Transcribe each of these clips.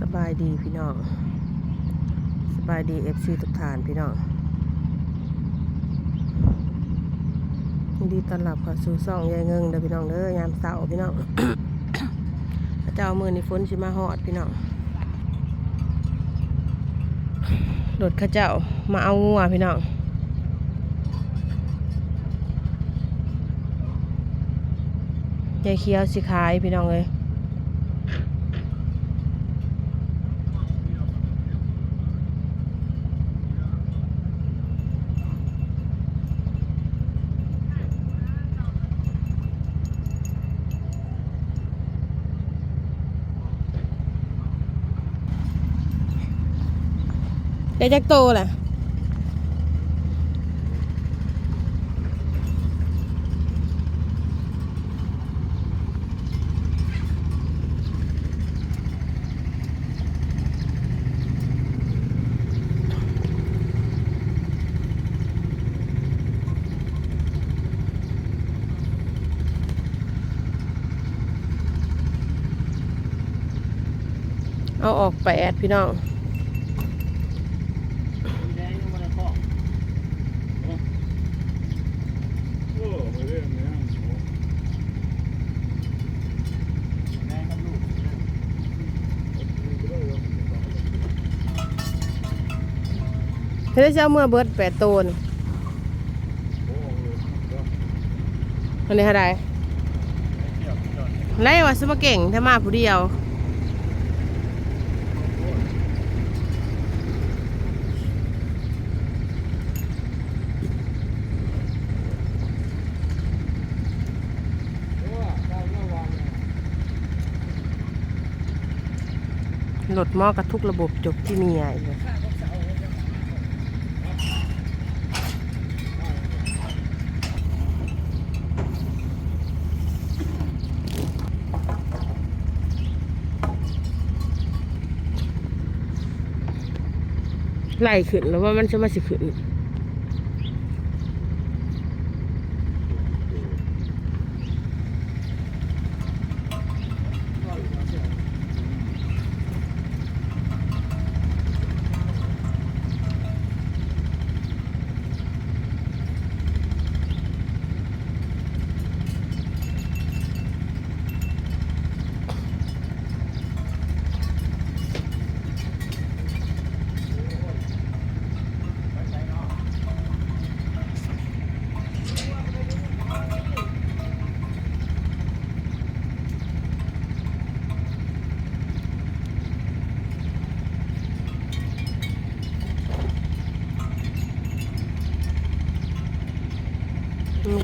สบายดีพี่น้อง สบายดีเอฟซีทุกฐานพี่น้องยินดีต้อนรับเข้าสู่ซ่องยายเงิงเด้อพี่น้องเด้อยามเสาร์พี่น้องพระเจ้ามือในฝนสิมาฮอดพี่น้องรถข้าเจ้ามาเอางัวพี่น้องยายเคี้ยวสิขายพี่น้องเลย ได้จักโตแหละเอาออกแปดพี่น้อง แดงยังไม่ได้พอกโอ้ไม่ได้เนี่ยแดงกับลูก เฮ้เจ้าเมื่อเบิดแปดโตนอันนี้เท่าไรไล่ว่าสมาเก่งถ้ามาผู้เดียวหลดหม้อกับทุกระบบจบที่เมียอีกแล้ว ไล่ขึ้นแล้วว่ามันจะมาสิขึ้น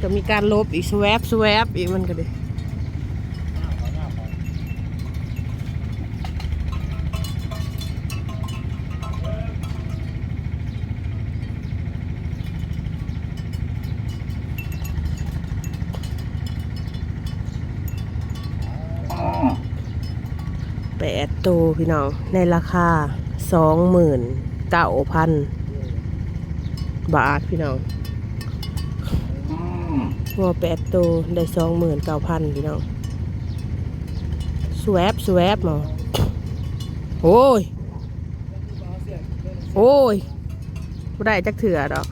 ก็มีการลบอีกสวบสวบอีกมันก็เลยแปดตัวพี่น้อง ในราคาสองหมื่นเก้าพันบาทพี่น้อง งัวแปดตัวได้สองหมื่นเก้าพันพี่น้องสวบสวบหมอโอ้ย โอ้ยบ่ได้จักเถื่อดอก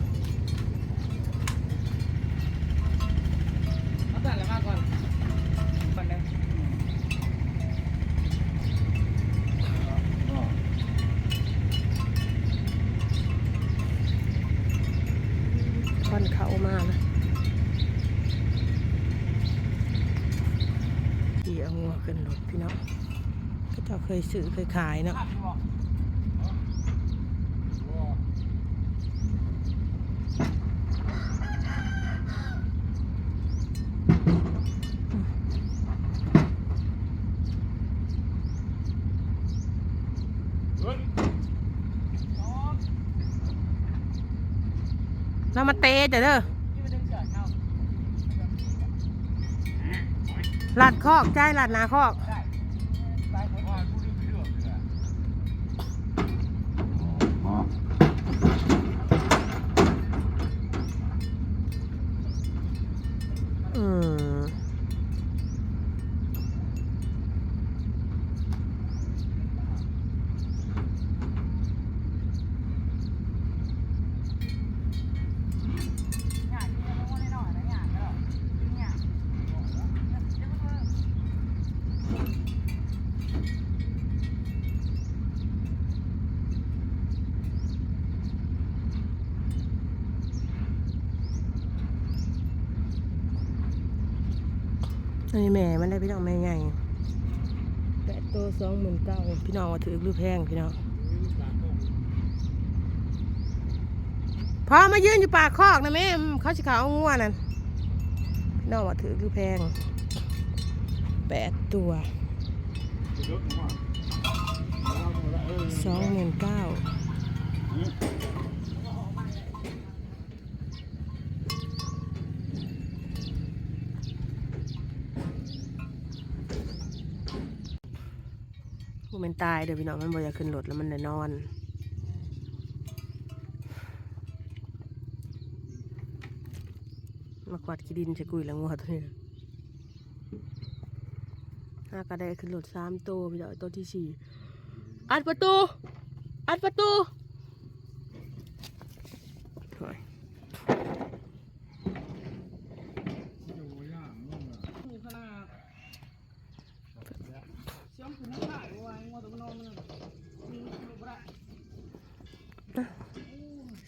ขึ้นรถพี่น้องก็เจ้าเคยซื้อเคยขายเนาะเรามาเตะจ้ะเด้อ ลาดคอกใจลาดนาคอก อืม อันนี้แม่มันได้พี่น้องแม่ใหญ่แปดตัวสองหมื่นเก้าพี่น้องว่าถือหรือแพงพี่น้องพอมายืนอยู่ปากคอกนะแม่อืมเขาสิเขาเอางัวนั่นพี่น้องว่าถือหรือแพงแปดตัวสองหมื่นเก้า มันตายเดี๋ยวพี่น้องมันบ่อยากขึ้นรถแล้วมันเลยนอนมากวาดขี้ดินใช้กุยแล้วงัวตัวนี้นะห้ากระได้ขึ้นรถสามตัวพี่น้องตัวที่สี่อัดประตู อัดประตูโอ้ย ขนาดเชื่อมถึงขนาดว่างัวตัวน้องมันมีลูกบ่ได้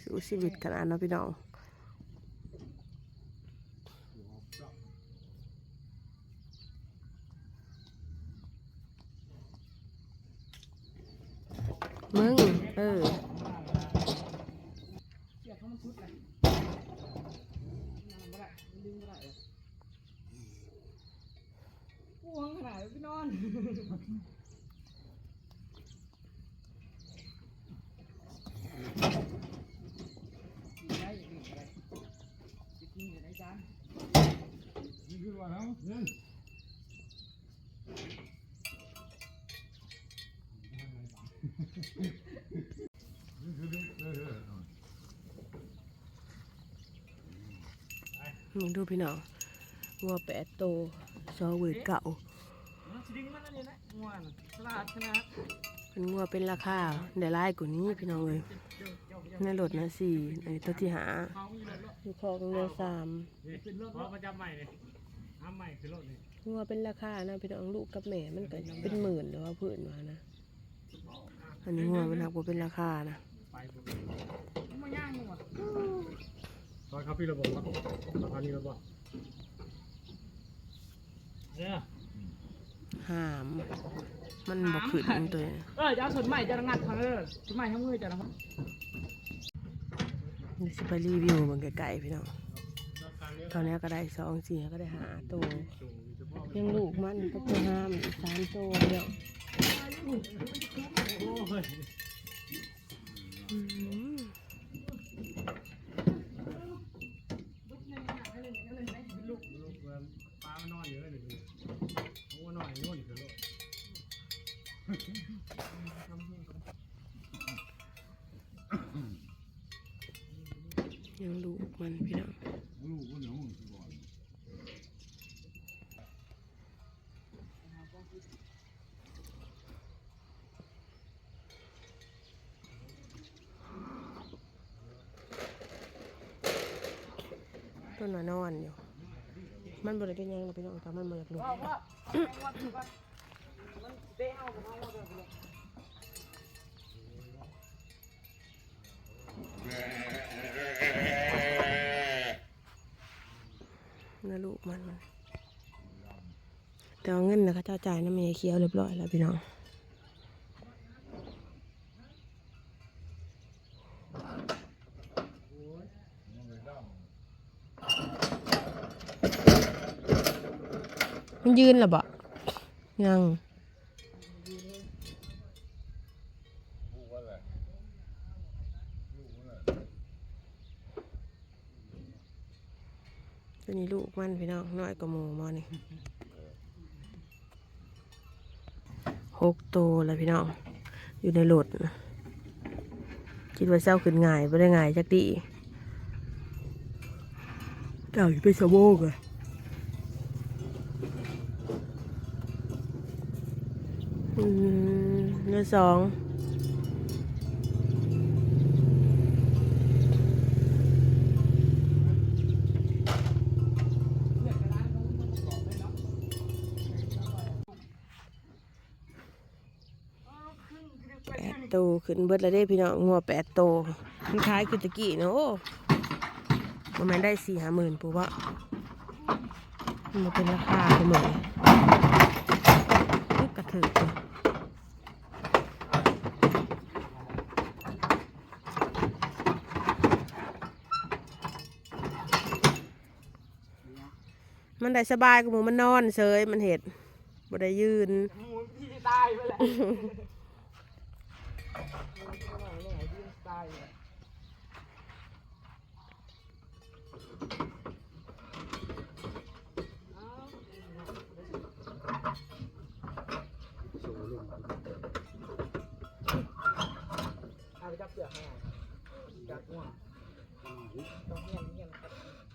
สู้ชีวิตขนาดเนาะพี่น้องมึง เออพวงขนาดพี่นอนได้ดื่มอะไรจะกินอยู่ในจาน นี่คืองดูพี่น้องงัวแปดโตซอเวิร์ดเก่าเป็นงัวเป็นราคาได้หลายกว่านี้พี่น้องเลยเดี๋ยวเดี๋ยวเดี๋ยวในรถนะสี่ในตัวที่หาเขามีรถรถอยู่คอกเรือสาม ขึ้นรถรถประจำใหม่เลยน้ำใหม่ขึ้นรถเลยงัวเป็นราคานะพี่น้องลูกกับแม่มันก็เป็นหมื่นหรือว่าเพื่อนมานะอันนี้งัวมันหักว่าเป็นราคานะไปปุ๊บมันย่างอยู่อะตอนเขาพี่ระบบว่าตอนนี้ระบบเนี่ยห้าม มันบอกขึ้นตัวนี้เออจะเอาส่วนใหม่จะระงัดทางเออส่วนใหม่ทั้งมือจะนะครับเดี๋ยวสิไปรีวิวมันไกลๆพี่น้อง ตอนนี้ก็ได้สองสี่ก็ได้หาตัวยังลูกมันก็ตัวห้ามอีกสามตัวเดียวปลามานอนอยู่เลยนี่หัวนอนนู่นคือลูกยังลูกมันพี่น้อง ลูกมันหนูก่อน ต้นว่านอนอยู่ มันบริเป็นยังหรอกพี่น้องต่มันบริลูกว่าว่าว่าถือว่ามันเตะเอาผมเอาว่าเดี๋ยวนะลูกมันมัน แต่เอาเงินนะเขาเจ้าจ่ายน้ำเมย์เคี้ยวเรียบร้อยแล้วพี่น้องมันยืนหรอบ่ยังลูกว่าอะไรลูกว่าอะไรตัวนี้ลูกมันพี่น้องน้อยกว่าหมูมอนี่ หกตัวแล้วพี่น้อง อยู่ในรถนะคิดว่าเศร้าขึ้นง่ายไม่ได้ง่ายจักดีเจ้าอยู่ไปสะโบกอะอืมเนื้อสอง ขึ้นเบิดล้วเด้พี่น้องงัวแปดโตมันคล้ายคือตะกี้เนาะประมาณได้สี่ห้าหมื่นปุ๊บวะมันเป็นราคาไปหมดลยกระเถือเลยมันได้สบายกับหมูมันนอนเฉยมันเห็ดบ่ได้ยืนหมูที่ตายไปแหละ จับเสือให้จับง่วงต้องเงียบเงียบ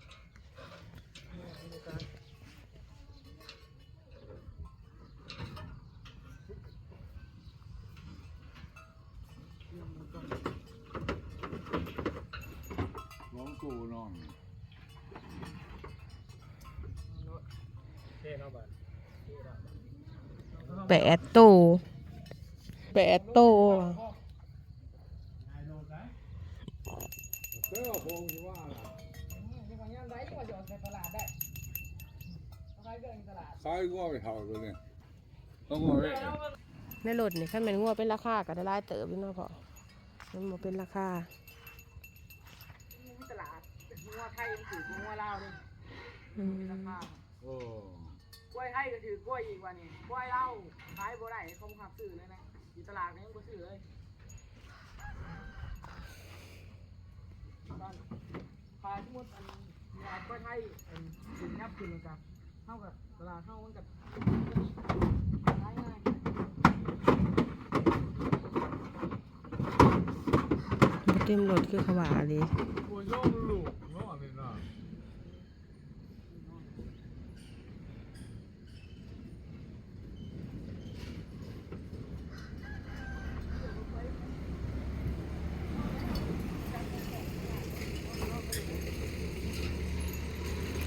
เอาไปเกินตลาดคายก็ไปเท่าตัวเนี่ยต้องมาเว้ยในรถนี่ขั้นเป็นงัวเป็นราคาก็ได้หลายเติบอยู่เนาะพอมันบ่เป็นราคานี่ตลาดงั วไทยยังถืองัวลาวนี่อืมราคาโอ้กล้วยไทยก็ถือกล้วยอีกว่านี่กล้วยลาวขายบ่ได้เขาบ่ขับซื้อเลยนะอยู่ตลาดนี่ยังบ่ซื้อเลยตอนขายทั้งหมดอันยากล้วยไทยอันสินยับขึ้นเลยจ้ะเท่ากับตลาดเท่ามันกับขายง่ายบ่เต็มรถคือเขาว่าเลยกูโยมลูกเนาะนี่เนาะ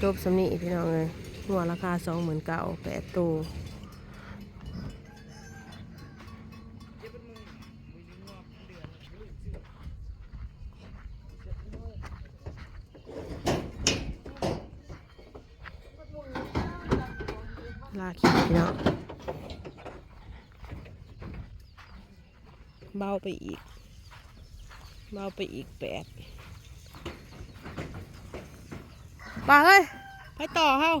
จบสำนีพี่น้องเลยงัวราคาสองหมื่นเก้าแปดตู้ลาขีดพี่น้องเบาไปอีก เบาไปอีกแปด ป่าเลยไปต่อเฮ้า